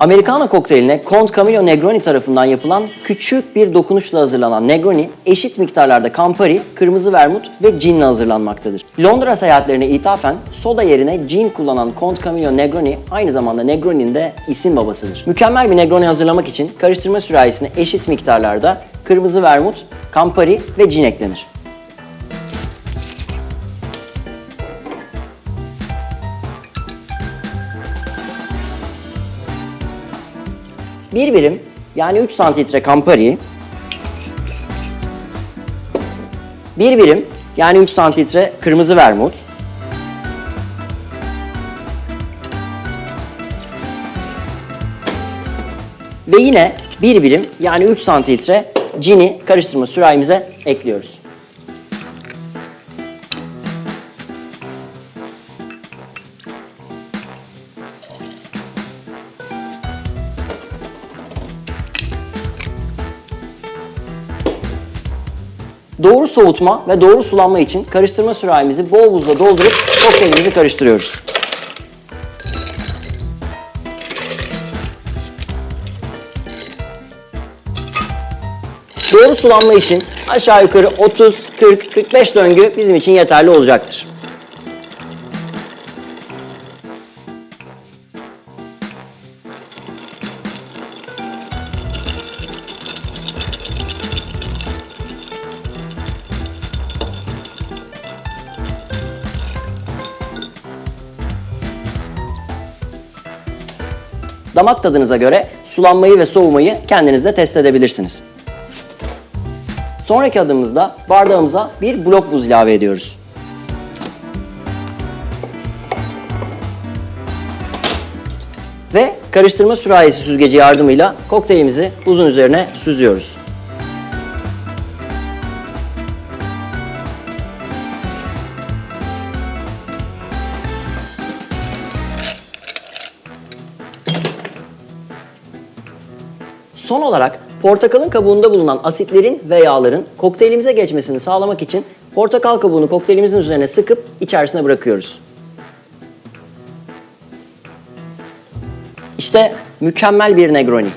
Americano kokteyline Count Camillo Negroni tarafından yapılan küçük bir dokunuşla hazırlanan Negroni, eşit miktarlarda Campari, kırmızı vermut ve ginle hazırlanmaktadır. Londra seyahatlerine ithafen soda yerine gin kullanan Count Camillo Negroni aynı zamanda Negroni'nin de isim babasıdır. Mükemmel bir Negroni hazırlamak için karıştırma sürahisine eşit miktarlarda kırmızı vermut, Campari ve gin eklenir. Bir birim yani 3 santimetre Campari, bir birim yani 3 santimetre kırmızı vermut, ve yine bir birim yani 3 santimetre cini karıştırma sürahimize ekliyoruz. Doğru soğutma ve doğru sulanma için karıştırma sürahimizi bol buzla doldurup kokteylimizi karıştırıyoruz. Doğru sulanma için aşağı yukarı 30, 40, 45 döngü bizim için yeterli olacaktır. Damak tadınıza göre sulanmayı ve soğumayı kendiniz de test edebilirsiniz. Sonraki adımımızda bardağımıza bir blok buz ilave ediyoruz. Ve karıştırma sürahisi süzgeci yardımıyla kokteylimizi buzun üzerine süzüyoruz. Son olarak portakalın kabuğunda bulunan asitlerin ve yağların kokteylimize geçmesini sağlamak için portakal kabuğunu kokteylimizin üzerine sıkıp içerisine bırakıyoruz. İşte mükemmel bir Negroni.